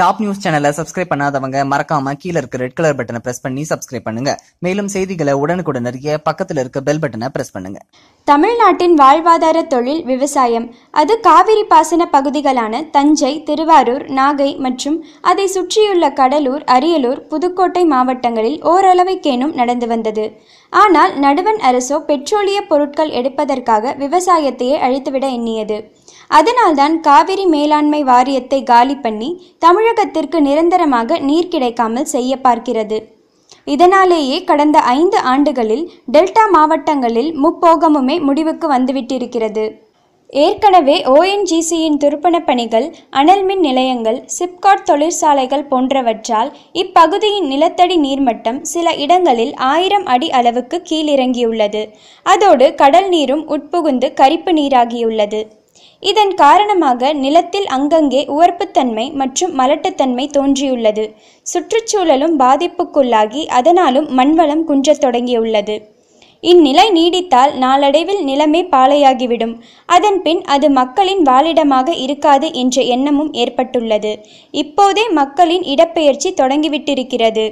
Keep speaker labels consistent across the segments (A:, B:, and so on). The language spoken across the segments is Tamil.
A: டாப் நியூஸ் சேனலை சப்ஸ்கிரைப் பண்ணாதவங்க மறக்காம கீழ இருக்க ரெட் கலர் பட்டனை பிரஸ் பண்ணி சப்ஸ்கிரைப் பண்ணுங்க. மேலும் செய்திகளை உடனுக்குடன் அறிய பக்கத்துல இருக்க பெல் பட்டனை பிரஸ் பண்ணுங்க.
B: தமிழ்நாட்டின் வாழ்வாதார தொழில் விவசாயம். அது காவிரி பாசன பகுதிகளான தஞ்சை திருவாரூர் நாகை மற்றும் அதை சுற்றியுள்ள கடலூர் அரியலூர் புதுக்கோட்டை மாவட்டங்களில் ஓரளவைக்கேனும் நடந்து வந்தது. ஆனால் நடுவன் அரசோ பெட்ரோலிய பொருட்கள் எடுப்பதற்காக விவசாயத்தையே அழித்துவிட எண்ணியது. அதனால்தான் காவிரி மேலாண்மை வாரியத்தை காலி பண்ணி தமிழகத்திற்கு நிரந்தரமாக நீர் கிடைக்காமல் செய்ய பார்க்கிறது. இதனாலேயே கடந்த ஐந்து ஆண்டுகளில் டெல்டா மாவட்டங்களில் முப்போகமுமே முடிவுக்கு வந்துவிட்டிருக்கிறது. ஏற்கனவே ஓஎன்ஜிசியின் துருப்பணப் பணிகள் அனல் மின் நிலையங்கள் சிப்காட் தொழிற்சாலைகள் போன்றவற்றால் இப்பகுதியின் நிலத்தடி நீர்மட்டம் சில இடங்களில் ஆயிரம் அடி அளவுக்கு கீழிறங்கியுள்ளது. அதோடு கடல் நீரும் உட்புகுந்து கரிப்பு நீராகியுள்ளது. இதன் காரணமாக நிலத்தில் அங்கங்கே உவர்ப்புத்தன்மை மற்றும் மலட்டுத்தன்மை தோன்றியுள்ளது. சுற்றுச்சூழலும் பாதிப்புக்குள்ளாகி அதனாலும் மண்வளம் குன்றத் தொடங்கியுள்ளது. இந்நிலை நீடித்தால் நாளடைவில் நிலமே பாலையாகிவிடும். அதன்பின் அது மக்களின் வாழிடமாக இருக்காது என்ற எண்ணமும் ஏற்பட்டுள்ளது. இப்போதே மக்களின் இடப்பெயர்ச்சி தொடங்கிவிட்டிருக்கிறது.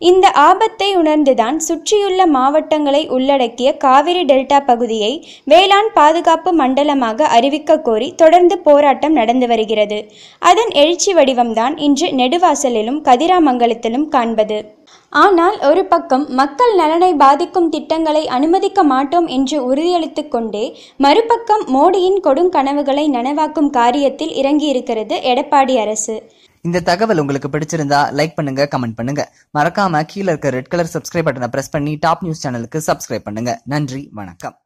B: இந்த ஆபத்தை உணர்ந்துதான் சுற்றியுள்ள மாவட்டங்களை உள்ளடக்கிய காவிரி டெல்டா பகுதியை வேளாண் பாதுகாப்பு மண்டலமாக அறிவிக்க கோரி தொடர்ந்து போராட்டம் நடந்து வருகிறது. அதன் எழுச்சி வடிவம்தான் இன்று நெடுவாசலிலும் கதிராமங்கலத்திலும் காண்பது. ஆனால் ஒரு பக்கம் மக்கள் நலனை பாதிக்கும் திட்டங்களை அனுமதிக்க மாட்டோம் என்று உறுதியளித்து கொண்டே மறுபக்கம் மோடியின் கொடும் கனவுகளை நனவாக்கும் காரியத்தில் இறங்கியிருக்கிறது எடப்பாடி அரசு.
A: இந்த தகவல் உங்களுக்கு பிடிச்சிருந்தா லைக் பண்ணுங்க கமெண்ட் பண்ணுங்க. மறக்காம கீழே இருக்க ரெட் கலர் சப்ஸ்கிரைப் பட்டனை பிரஸ் பண்ணி டாப் நியூஸ் சேனலுக்கு சப்ஸ்கிரைப் பண்ணுங்க. நன்றி வணக்கம்.